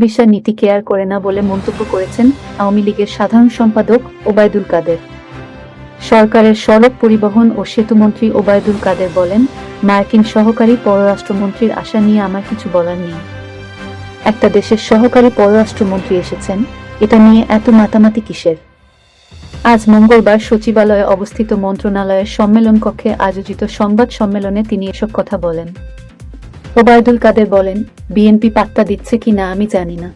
Visa নীতি care করে না বলে মন্তব্য করেছেন আওয়ামী লীগের সাধারণ সম্পাদক ওবায়দুল কাদের। সরকারের সড়ক পরিবহন ও সেতুমন্ত্রী ওবায়দুল কাদের বলেন, মার্কিন সহকারী পররাষ্ট্রমন্ত্রীর আশা নিয়ে আমার কিছু বলার নেই। একটা দেশের সহকারী পররাষ্ট্রমন্ত্রী এসেছেন, এটা নিয়ে এত মাতামাতি কিসের? আজ মঙ্গলবার সচিবালয়ে অবস্থিত মন্ত্রণালয়ের সম্মেলন কক্ষে আয়োজিত সংবাদ সম্মেলনে তিনি এসব কথা বলেন। ওবায়দুল কাদের বলেন, বিএনপি পাত্তা দিচ্ছে কি না আমি জানি না।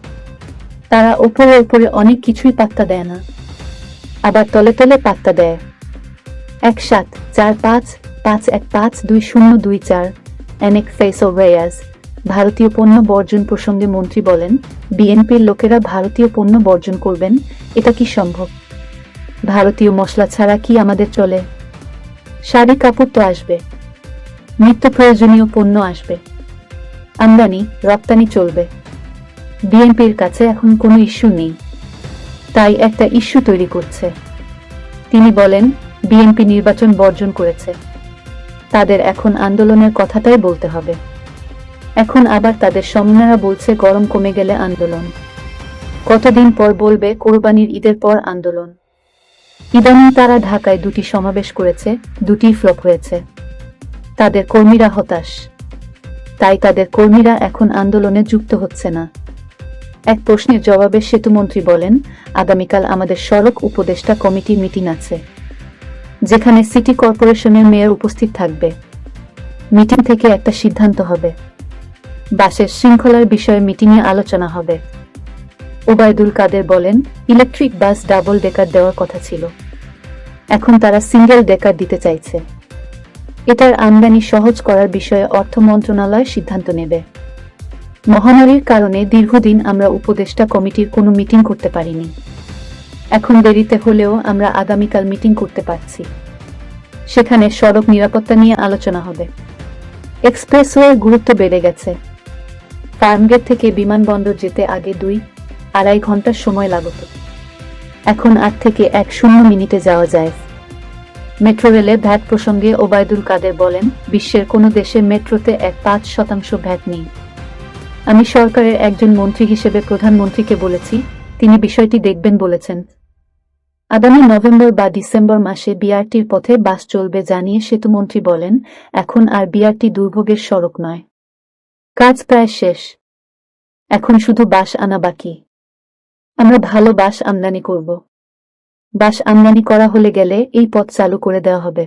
তারা ওপরে ওপরে অনেক কিছুই পাত্তা দেয় না। আবার তলে তলে পাত্তা দেয়। এক সাত চার পাঁচ পাঁচ এক পাঁচ, দুই শূন্য, দুই চার, অ্যানেক ফেস ও রেয়াজ ভারতীয় পণ্য বর্জন প্রসঙ্গে মন্ত্রী বলেন, বিএনপির লোকেরা ভারতীয় পণ্য বর্জন করবেন, এটা কি সম্ভব? ভারতীয় মশলা ছাড়া কি আমাদের চলে? শাড়ি কাপড় তো আসবে। নিত্য প্রয়োজনীয় পণ্য আসবে। আমদানি, রপ্তানি চলবে। বিএনপির কাছে এখন কোনো ইস্যু নেই। তাই একটা ইস্যু তৈরি করছে। তিনি বলেন, বিএনপি নির্বাচন বর্জন করেছে। তাদের এখন আন্দোলনের কথাটাই বলতে হবে। এখন আবার তাদের সমন্বয়রা বলছে, গরম কমে গেলে আন্দোলন। কতদিন পর বলবে, কোরবানির ঈদের পর আন্দোলন। ইদানিং তারা ঢাকায় দুটি সমাবেশ করেছে দুটি ফ্লপ হয়েছে। তাদের কর্মীরা হতাশ। তাই তাদের কর্মীরা এখন আন্দোলনে যুক্ত হচ্ছে না। এক প্রশ্নের জবাবে সেতুমন্ত্রী বলেন, আগামীকাল আমাদের সড়ক উপদেষ্টা কমিটি মিটিং আছে, যেখানে সিটি কর্পোরেশনের মেয়র উপস্থিত থাকবে। মিটিং থেকে একটা সিদ্ধান্ত হবে। বাসের শৃঙ্খলার বিষয়ে মিটিংয়ে আলোচনা হবে। ওবায়দুল কাদের বলেন, ইলেকট্রিক বাস ডাবল ডেকার দেওয়ার কথা ছিল। এখন তারা সিঙ্গেল ডেকার দিতে চাইছে। এটার আমদানি সহজ করার বিষয়ে অর্থ মন্ত্রণালয় সিদ্ধান্ত নেবে। মহামারীর কারণে দীর্ঘদিন আমরা উপদেষ্টা কমিটির কোনো মিটিং করতে পারিনি। এখন দেরিতে হলেও আমরা আগামীকাল মিটিং করতে পারছি। সেখানে সড়ক নিরাপত্তা নিয়ে আলোচনা হবে। এক্সপ্রেসওয়ের গুরুত্ব বেড়ে গেছে। ফার্মগেট থেকে বিমানবন্দর যেতে আগে দুই, আড়াই ঘণ্টার সময় লাগত। এখন আট থেকে এক শূন্য মিনিটে যাওয়া যায়। মেট্রো রেলে ভ্যাট প্রসঙ্গে ওবায়দুল কাদের বলেন, বিশ্বের কোনো দেশে মেট্রোতে এক পাঁচ শতাংশ ভ্যাট নেই। আমি সরকারের একজন মন্ত্রী হিসেবে প্রধানমন্ত্রীকে বলেছি, তিনি বিষয়টি দেখবেন বলেছেন। আগামী নভেম্বর বা ডিসেম্বর মাসে বিআরটির পথে বাস চলবে জানিয়ে সেতুমন্ত্রী বলেন, এখন আর বিআরটি দুর্ভোগের সড়ক নয়। কাজ প্রায় শেষ। এখন শুধু বাস আনা বাকি। আমরা ভালো বাস আমদানি করব। বাস আমদানি করা হলে গেলে এই পথ চালু করে দেওয়া হবে।